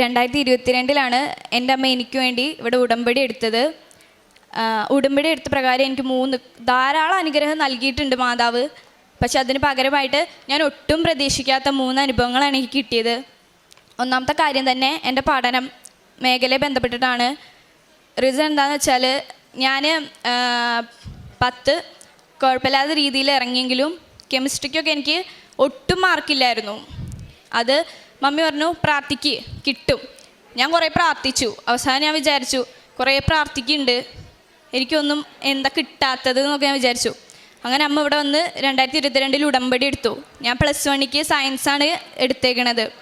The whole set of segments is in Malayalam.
രണ്ടായിരത്തി ഇരുപത്തിരണ്ടിലാണ് എന്റെ അമ്മ എനിക്ക് വേണ്ടി ഇവിടെ ഉടമ്പടി എടുത്തത്. ഉടമ്പടി എടുത്ത പ്രകാരം എനിക്ക് മൂന്ന് ധാരാളം അനുഗ്രഹം നൽകിയിട്ടുണ്ട് മാതാവ്. പക്ഷെ അതിന് പകരമായിട്ട് ഞാൻ ഒട്ടും പ്രതീക്ഷിക്കാത്ത മൂന്ന് അനുഭവങ്ങളാണ് എനിക്ക് കിട്ടിയത്. ഒന്നാമത്തെ കാര്യം തന്നെ എന്റെ പഠനം മേഖലയെ ബന്ധപ്പെട്ടിട്ടാണ്. റീസൺ എന്താണെന്ന് വെച്ചാൽ ഞാൻ പത്ത് കുഴപ്പമില്ലാത്ത രീതിയിൽ ഇറങ്ങിയെങ്കിലും കെമിസ്ട്രിക്കൊക്കെ എനിക്ക് ഒട്ടും മാർക്കില്ലായിരുന്നു. അത് മമ്മി പറഞ്ഞു പ്രാർത്ഥിക്ക് കിട്ടും. ഞാൻ കുറേ പ്രാർത്ഥിച്ചു. അവസാനം ഞാൻ വിചാരിച്ചു കുറേ പ്രാർത്ഥിക്കുന്നുണ്ട്. എനിക്കൊന്നും എന്താ കിട്ടാത്തത് എന്നൊക്കെ ഞാൻ വിചാരിച്ചു. അങ്ങനെ അമ്മ ഇവിടെ വന്ന് രണ്ടായിരത്തി ഇരുപത്തിരണ്ടിൽ ഉടമ്പടി എടുത്തു. ഞാൻ പ്ലസ് വണ്ണിക്ക് സയൻസാണ് എടുത്തേക്കണത്.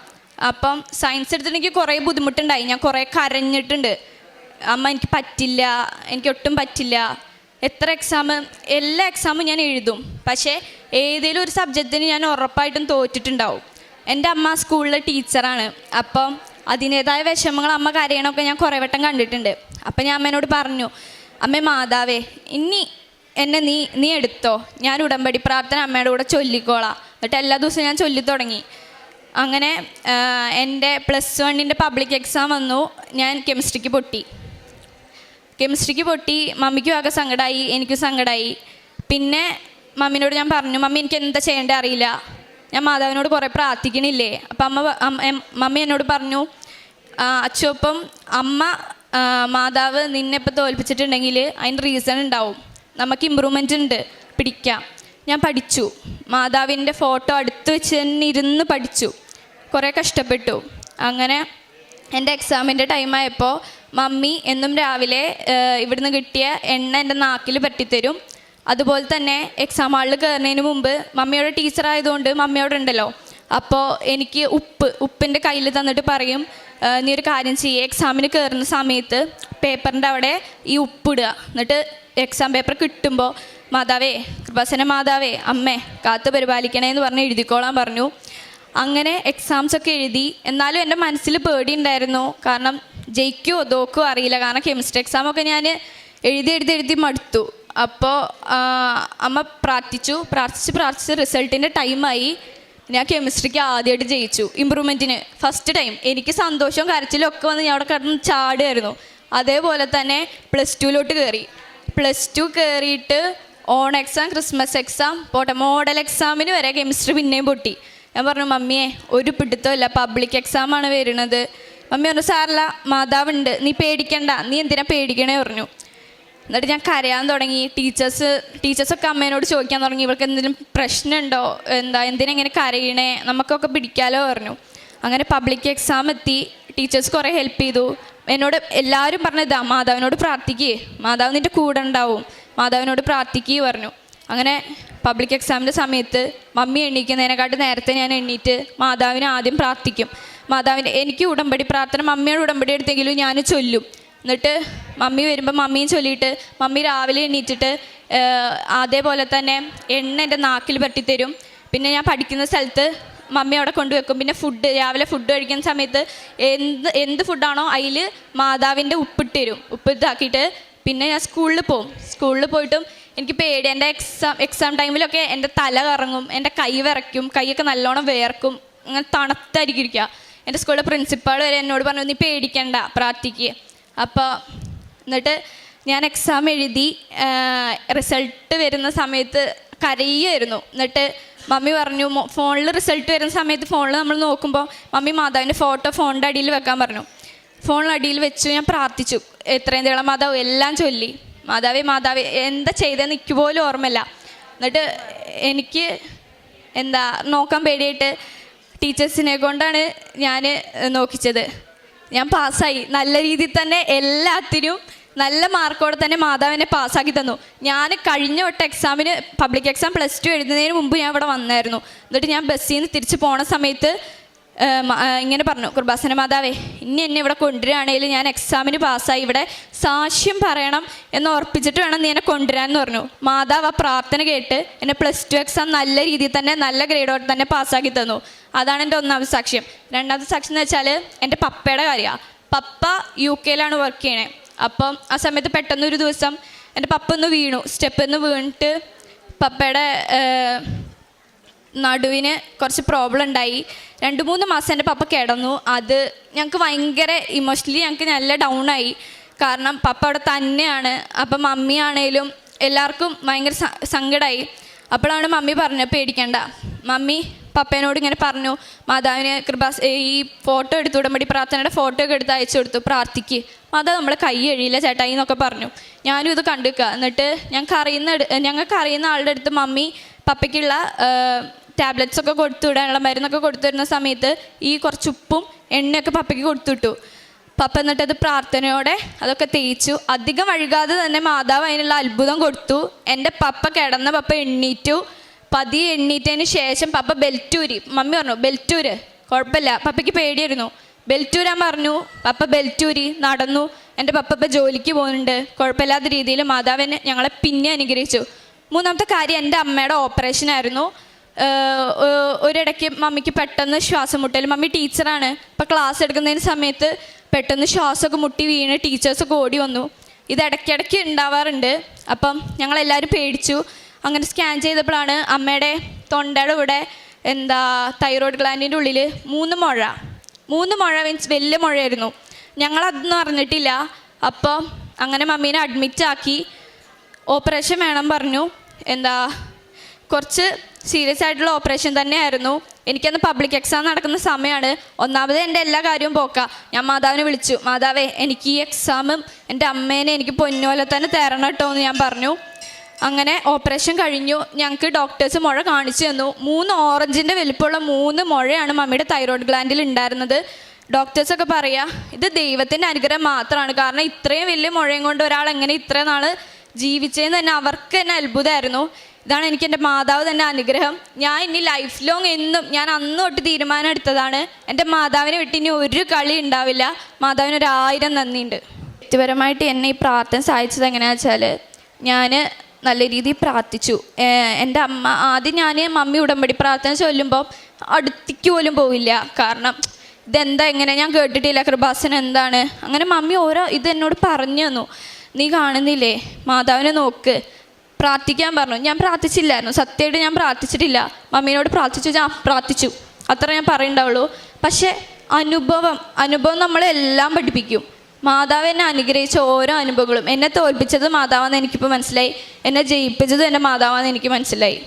അപ്പം സയൻസ് എടുത്തിട്ട് എനിക്ക് കുറേ ബുദ്ധിമുട്ടുണ്ടായി. ഞാൻ കുറേ കരഞ്ഞിട്ടുണ്ട്. അമ്മ എനിക്ക് പറ്റില്ല. എനിക്ക് ഒട്ടും പറ്റില്ല. എത്ര എക്സാം എല്ലാ എക്സാമും ഞാൻ എഴുതും. പക്ഷേ ഏതെങ്കിലും ഒരു സബ്ജക്റ്റിന് ഞാൻ ഉറപ്പായിട്ടും തോറ്റിട്ടുണ്ടാവും. എന്റെ അമ്മ സ്കൂളിലെ ടീച്ചറാണ്. അപ്പം അതിന്റേതായ വിഷമങ്ങൾ അമ്മ കരയണമൊക്കെ ഞാൻ കുറേ വട്ടം കണ്ടിട്ടുണ്ട്. അപ്പം ഞാൻ അമ്മേനോട് പറഞ്ഞു അമ്മേ മാതാവേ ഇനി എന്നെ നീ നീ എടുത്തോ? ഞാൻ ഉടമ്പടി പ്രാർത്ഥന അമ്മയുടെ കൂടെ ചൊല്ലിക്കോളാം. എന്നിട്ട് എല്ലാ ദിവസവും ഞാൻ ചൊല്ലി തുടങ്ങി അങ്ങനെ എന്റെ പ്ലസ് വണ്ണിന്റെ പബ്ലിക് എക്സാം വന്നു. ഞാൻ കെമിസ്ട്രിക്ക് പൊട്ടി. കെമിസ്ട്രിക്ക് പൊട്ടി മമ്മിക്കും ആകെ സങ്കടമായി എനിക്കും സങ്കടമായി പിന്നെ മമ്മിനോട് ഞാൻ പറഞ്ഞു മമ്മി എനിക്ക് എന്താ ചെയ്യേണ്ടത് അറിയില്ല. ഞാൻ മാതാവിനോട് കുറേ പ്രാർത്ഥിക്കണില്ലേ? അപ്പം അമ്മ മമ്മി എന്നോട് പറഞ്ഞു അച്ഛപ്പം അമ്മ മാതാവ് നിന്നെ ഇപ്പം തോൽപ്പിച്ചിട്ടുണ്ടെങ്കിൽ അതിന് റീസൺ ഉണ്ടാവും. നമുക്ക് ഇമ്പ്രൂവ്മെന്റ് ഉണ്ട്. പിടിക്കാം. ഞാൻ പഠിച്ചു. മാതാവിന്റെ ഫോട്ടോ അടുത്ത് വെച്ച് തന്നെ ഇരുന്ന് പഠിച്ചു. കുറേ കഷ്ടപ്പെട്ടു. അങ്ങനെ എന്റെ എക്സാമിന്റെ ടൈമായപ്പോൾ മമ്മി എന്നും രാവിലെ ഇവിടുന്ന് കിട്ടിയ എണ്ണ എന്റെ നാക്കിൽ പറ്റിത്തരും. അതുപോലെ തന്നെ എക്സാം ഹാളിൽ കയറുന്നതിന് മുമ്പ് മമ്മിയുടെ ടീച്ചർ ആയതുകൊണ്ട് മമ്മിയോട് ഉണ്ടല്ലോ. അപ്പോൾ എനിക്ക് ഉപ്പ് ഉപ്പിന്റെ കയ്യിൽ തന്നിട്ട് പറയും നീ ഒരു കാര്യം ചെയ്യുക എക്സാമിന് കയറുന്ന സമയത്ത് പേപ്പറിന്റെ അവിടെ ഈ ഉപ്പിടുക എന്നിട്ട് എക്സാം പേപ്പർ കിട്ടുമ്പോൾ മാതാവേ കൃപാസന മാതാവേ അമ്മേ കാത്തു പരിപാലിക്കണേ എന്ന് പറഞ്ഞ് എഴുതിക്കോളാൻ പറഞ്ഞു. അങ്ങനെ എക്സാംസ് ഒക്കെ എഴുതി. എന്നാലും എന്റെ മനസ്സിൽ പേടി ഉണ്ടായിരുന്നു. കാരണം ജയിക്കുമോ തോക്കോ അറിയില്ല. കാരണം കെമിസ്ട്രി എക്സാമൊക്കെ ഞാൻ എഴുതി എഴുതി എഴുതി മടുത്തു. അപ്പോൾ അമ്മ പ്രാർത്ഥിച്ചു. പ്രാർത്ഥിച്ച് പ്രാർത്ഥിച്ച് റിസൾട്ടിന്റെ ടൈമായി ഞാൻ കെമിസ്ട്രിക്ക് ആദ്യമായിട്ട് ജയിച്ചു. ഇമ്പ്രൂവ്മെന്റിന് ഫസ്റ്റ് ടൈം എനിക്ക് സന്തോഷവും കരച്ചിലും ഒക്കെ വന്ന് ഞാൻ അവിടെ കിടന്ന് ചാടുമായിരുന്നു അതേപോലെ തന്നെ പ്ലസ് ടുവിലോട്ട് കയറി. പ്ലസ് ടു കയറിയിട്ട് ഓൺ എക്സാം ക്രിസ്മസ് എക്സാം പോട്ടെ മോഡൽ എക്സാമിന് വരെ കെമിസ്ട്രി പിന്നെയും പൊട്ടി. ഞാൻ പറഞ്ഞു മമ്മിയെ ഒരു പിടുത്തമില്ല പബ്ലിക് എക്സാമാണ് വരുന്നത്. മമ്മി പറഞ്ഞു സാറല്ല മാതാവുണ്ട്. നീ പേടിക്കണ്ട. നീ എന്തിനാ പേടിക്കണേ? പറഞ്ഞു. എന്നിട്ട് ഞാൻ കരയാൻ തുടങ്ങി. ടീച്ചേഴ്സ് ടീച്ചേഴ്സൊക്കെ അമ്മേനോട് ചോദിക്കാൻ തുടങ്ങി. ഇവൾക്ക് എന്തെങ്കിലും പ്രശ്നമുണ്ടോ? എന്താ? എന്തിനാ ഇങ്ങനെ കരയണേ? നമുക്കൊക്കെ പിടിക്കാലോ പറഞ്ഞു. അങ്ങനെ പബ്ലിക് എക്സാം എത്തി. ടീച്ചേഴ്സ് കുറേ ഹെൽപ്പ് ചെയ്തു. എന്നോട് എല്ലാവരും പറഞ്ഞു പറഞ്ഞതാ മാതാവിനോട് പ്രാർത്ഥിക്കേ. മാതാവ് നിന്റെ കൂടെ ഉണ്ടാവും. മാതാവിനോട് പ്രാർത്ഥിക്കേ പറഞ്ഞു. അങ്ങനെ പബ്ലിക് എക്സാമിന്റെ സമയത്ത് മമ്മി എണ്ണീക്കുന്നതിനെക്കാട്ട് നേരത്തെ ഞാൻ എണ്ണീറ്റ് മാതാവിനെ ആദ്യം പ്രാർത്ഥിക്കും. മാതാവിന്റെ എനിക്ക് ഉടമ്പടി പ്രാർത്ഥന മമ്മിയുടെ ഉടമ്പടി എടുത്തെങ്കിലും ഞാൻ ചൊല്ലും. എന്നിട്ട് മമ്മി വരുമ്പോൾ മമ്മിയും ചൊല്ലിയിട്ട് മമ്മി രാവിലെ എണീറ്റിട്ട് അതേപോലെ തന്നെ എണ്ണ എന്റെ നാക്കിൽ പറ്റിത്തരും പിന്നെ ഞാൻ പഠിക്കുന്ന സ്ഥലത്ത് മമ്മി അവിടെ കൊണ്ടുവെക്കും. പിന്നെ ഫുഡ് രാവിലെ ഫുഡ് കഴിക്കുന്ന സമയത്ത് എന്ത് എന്ത് ഫുഡാണോ അതിൽ മാതാവിന്റെ ഉപ്പിട്ട് തരും ഉപ്പിട്ടാക്കിയിട്ട് പിന്നെ ഞാൻ സ്കൂളിൽ പോകും സ്കൂളിൽ പോയിട്ടും എനിക്ക് പേടി. എന്റെ എക്സാം എക്സാം ടൈമിലൊക്കെ എന്റെ തല കറങ്ങും. എന്റെ കൈ വിറയ്ക്കും. കൈയൊക്കെ നല്ലോണം വേർക്കും അങ്ങനെ തണുത്തായിരിക്കും ഇരിക്കുക എന്റെ സ്കൂളിലെ പ്രിൻസിപ്പാൾ വരെ എന്നോട് പറഞ്ഞു നീ പേടിക്കണ്ട പ്രാർത്ഥിക്കുക അപ്പോൾ എന്നിട്ട് ഞാൻ എക്സാം എഴുതി റിസൾട്ട് വരുന്ന സമയത്ത് കരയുമായിരുന്നു എന്നിട്ട് മമ്മി പറഞ്ഞു ഫോണിൽ റിസൾട്ട് വരുന്ന സമയത്ത് ഫോണിൽ നമ്മൾ നോക്കുമ്പോൾ മമ്മി മാതാവിന്റെ ഫോട്ടോ ഫോണിന്റെ അടിയിൽ വെക്കാൻ പറഞ്ഞു. ഫോണിൽ അടിയിൽ വെച്ചു ഞാൻ പ്രാർത്ഥിച്ചു. എത്രയും തേളം മാതാവ് എല്ലാം ചൊല്ലി. മാതാവേ മാതാവേ എന്താ ചെയ്തതെന്ന് എനിക്ക് പോലും ഓർമ്മയില്ല. എന്നിട്ട് എനിക്ക് എന്താ നോക്കാൻ പേടിയായിട്ട് ടീച്ചേഴ്സിനെ കൊണ്ടാണ് ഞാൻ നോക്കിച്ചത്. ഞാൻ പാസ്സായി. നല്ല രീതിയിൽ തന്നെ എല്ലാത്തിനും നല്ല മാർക്കോടെ തന്നെ മാതാവിനെ പാസ്സാക്കി തന്നു. ഞാൻ കഴിഞ്ഞ വട്ടം എക്സാമിന് പബ്ലിക് എക്സാം പ്ലസ് ടു എഴുതുന്നതിന് മുമ്പ് ഞാൻ ഇവിടെ വന്നായിരുന്നു. എന്നിട്ട് ഞാൻ ബസ്സിൽ നിന്ന് തിരിച്ച് പോണ സമയത്ത് ഇങ്ങനെ പറഞ്ഞു കുർബാസന മാതാവേ ഇനി എന്നെ ഇവിടെ കൊണ്ടുവരികയാണെങ്കിൽ ഞാൻ എക്സാമിന് പാസ്സായി. ഇവിടെ സാക്ഷ്യം പറയണം എന്ന് ഉറപ്പിച്ചിട്ട് വേണം നീ എന്നെ കൊണ്ടുവരാമെന്ന് പറഞ്ഞു. മാതാവ് ആ പ്രാർത്ഥന കേട്ട് എന്നെ പ്ലസ് ടു എക്സാം നല്ല രീതിയിൽ തന്നെ നല്ല ഗ്രേഡോടെ തന്നെ പാസ്സാക്കി തന്നു. അതാണ് എന്റെ ഒന്നാമത്തെ സാക്ഷ്യം. രണ്ടാമത്തെ സാക്ഷ്യം എന്ന് വെച്ചാൽ എന്റെ പപ്പയുടെ കാര്യമാണ് പപ്പ യു കെയിലാണ് വർക്ക് ചെയ്യണേ. അപ്പം ആ സമയത്ത് പെട്ടെന്ന് ഒരു ദിവസം എന്റെ പപ്പ ഒന്ന് വീണു. സ്റ്റെപ്പിൽ നിന്ന് വീണിട്ട് പപ്പയുടെ നടുവിന് കുറച്ച് പ്രോബ്ലം ഉണ്ടായി. രണ്ട് മൂന്ന് മാസം എന്റെ പപ്പ കിടന്നു. അത് ഞങ്ങൾക്ക് ഭയങ്കര ഇമോഷണലി ഞങ്ങൾക്ക് നല്ല ഡൗൺ ആയി. കാരണം പപ്പ അവിടെ തന്നെയാണ്. അപ്പം മമ്മി ആണേലും എല്ലാവർക്കും ഭയങ്കര സങ്കടമായി അപ്പോഴാണ് മമ്മി പറഞ്ഞത് പേടിക്കണ്ട. മമ്മി പപ്പേനോട് ഇങ്ങനെ പറഞ്ഞു മാതാവിന് കൃപാസ് ഈ ഫോട്ടോ എടുത്തു ഉടമ്പടി പ്രാർത്ഥനയുടെ ഫോട്ടോ ഒക്കെ എടുത്ത് അയച്ചു കൊടുത്തു പ്രാർത്ഥിക്ക്. മാതാവ് നമ്മളെ കൈ എഴിയില്ല ചേട്ടായി എന്നൊക്കെ പറഞ്ഞു. ഞാനും ഇത് കണ്ടുക്കുക എന്നിട്ട് ഞങ്ങൾക്ക് അറിയുന്ന ഞങ്ങൾക്ക് അറിയുന്ന ആളുടെ അടുത്ത് മമ്മി പപ്പയ്ക്കുള്ള ടാബ്ലറ്റ്സ് ഒക്കെ കൊടുത്തു വിടാനുള്ള മരുന്നൊക്കെ കൊടുത്തു വരുന്ന സമയത്ത് ഈ കുറച്ച് ഉപ്പും എണ്ണയൊക്കെ പപ്പയ്ക്ക് കൊടുത്തുവിട്ടു പപ്പ എന്നിട്ട് അത് പ്രാർത്ഥനയോടെ അതൊക്കെ തേച്ചു. അധികം വഴുകാതെ തന്നെ മാതാവ് അതിനുള്ള അത്ഭുതം കൊടുത്തു. എന്റെ പപ്പ കിടന്ന പപ്പ എണ്ണീറ്റു. പതിയെ എണ്ണീറ്റതിന് ശേഷം പപ്പ ബെൽറ്റൂരി. മമ്മി പറഞ്ഞു ബെൽറ്റൂര്. കുഴപ്പമില്ല. പപ്പയ്ക്ക് പേടിയായിരുന്നു. ബെൽറ്റൂരാൻ പറഞ്ഞു. പപ്പ ബെൽറ്റൂരി നടന്നു. എന്റെ പപ്പ ഇപ്പം ജോലിക്ക് പോകുന്നുണ്ട്. കുഴപ്പമില്ലാത്ത രീതിയിൽ മാതാവിനെ ഞങ്ങളെ പിന്നെ അനുഗ്രഹിച്ചു. മൂന്നാമത്തെ കാര്യം എന്റെ അമ്മയുടെ ഓപ്പറേഷൻ ആയിരുന്നു. ഒരിടയ്ക്ക് മമ്മിക്ക് പെട്ടെന്ന് ശ്വാസം മുട്ടൽ മമ്മി ടീച്ചറാണ്. ഇപ്പം ക്ലാസ് എടുക്കുന്നതിന് സമയത്ത് പെട്ടെന്ന് ശ്വാസമൊക്കെ മുട്ടി വീണ് ടീച്ചേഴ്സൊക്കെ ഓടി വന്നു. ഇത് ഇടയ്ക്കിടയ്ക്ക് ഉണ്ടാവാറുണ്ട്. അപ്പം ഞങ്ങളെല്ലാവരും പേടിച്ചു. അങ്ങനെ സ്കാൻ ചെയ്തപ്പോഴാണ് അമ്മയുടെ തൊണ്ടയുടെ ഇവിടെ എന്താ തൈറോയ്ഡ് ഗ്ലാൻഡിന്റെ ഉള്ളിൽ മൂന്ന് മുഴ. മൂന്ന് മുഴ മീൻസ് വലിയ മുഴയായിരുന്നു. ഞങ്ങളതൊന്നും അറിഞ്ഞിട്ടില്ല. അപ്പോൾ അങ്ങനെ മമ്മീനെ അഡ്മിറ്റ് ആക്കി. ഓപ്പറേഷൻ വേണം പറഞ്ഞു. എന്താ കുറച്ച് സീരിയസ് ആയിട്ടുള്ള ഓപ്പറേഷൻ തന്നെയായിരുന്നു. എനിക്കന്ന് പബ്ലിക് എക്സാം നടക്കുന്ന സമയമാണ് ഒന്നാമത് എന്റെ എല്ലാ കാര്യവും പോക്ക. ഞാൻ മാതാവിനെ വിളിച്ചു. മാതാവേ എനിക്ക് ഈ എക്സാമും എന്റെ അമ്മേനെ എനിക്ക് പൊന്നുപോലെ തന്നെ തരണം കേട്ടോ എന്ന് ഞാൻ പറഞ്ഞു. അങ്ങനെ ഓപ്പറേഷൻ കഴിഞ്ഞു. ഞങ്ങൾക്ക് ഡോക്ടേഴ്സ് മുഴ കാണിച്ചു തന്നു. മൂന്ന് ഓറഞ്ചിന്റെ വലിപ്പമുള്ള മൂന്ന് മുഴയാണ് മമ്മിയുടെ തൈറോയ്ഡ് ഗ്ലാൻഡിൽ ഉണ്ടായിരുന്നത്. ഡോക്ടേഴ്സൊക്കെ പറയാ ഇത് ദൈവത്തിന്റെ അനുഗ്രഹം മാത്രമാണ് കാരണം ഇത്രയും വലിയ മുഴയും കൊണ്ട് ഒരാൾ എങ്ങനെ ഇത്ര നാൾ ജീവിച്ചതെന്ന് തന്നെ അവർക്ക് തന്നെ അത്ഭുതമായിരുന്നു. ഇതാണ് എനിക്ക് എന്റെ മാതാവ് തന്നെ അനുഗ്രഹം. ഞാൻ ഇനി ലൈഫ് ലോങ് എന്നും ഞാൻ അന്ന് തൊട്ട് തീരുമാനം എടുത്തതാണ്. എന്റെ മാതാവിനെ വിട്ട് ഇനി ഒരു കളി ഉണ്ടാവില്ല. മാതാവിന് ഒരു ആയിരം നന്ദിയുണ്ട്. വ്യക്തിപരമായിട്ട് എന്നെ ഈ പ്രാർത്ഥന സഹായിച്ചത് എങ്ങനെയാണെന്ന് വെച്ചാൽ ഞാൻ നല്ല രീതിയിൽ പ്രാർത്ഥിച്ചു. എന്റെ അമ്മ ആദ്യം ഞാൻ മമ്മി ഉടമ്പടി പ്രാർത്ഥന ചൊല്ലുമ്പോൾ അടുത്തേക്ക് പോലും പോവില്ല കാരണം ഇതെന്താ എങ്ങനെ ഞാൻ കേട്ടിട്ടില്ല കൃപാസൻ എന്താണ്? അങ്ങനെ മമ്മി ഓരോ ഇത് എന്നോട് പറഞ്ഞു തന്നു. നീ കാണുന്നില്ലേ? മാതാവിനെ നോക്ക്. പ്രാർത്ഥിക്കാൻ പറഞ്ഞു. ഞാൻ പ്രാർത്ഥിച്ചില്ലായിരുന്നു. സത്യമായിട്ട് ഞാൻ പ്രാർത്ഥിച്ചിട്ടില്ല. മമ്മീനോട് പ്രാർത്ഥിച്ചു. ഞാൻ പ്രാർത്ഥിച്ചു. അത്ര ഞാൻ പറയണ്ടാവുള്ളൂ പക്ഷേ അനുഭവം അനുഭവം നമ്മളെല്ലാം പഠിപ്പിക്കും. മാതാവ് എന്നെ അനുഗ്രഹിച്ച ഓരോ അനുഭവങ്ങളും എന്നെ തോൽപ്പിച്ചത് മാതാവാന്ന് എനിക്കിപ്പോൾ മനസ്സിലായി. എന്നെ ജയിപ്പിച്ചത് എന്റെ മാതാവാന്ന് എനിക്ക് മനസ്സിലായി.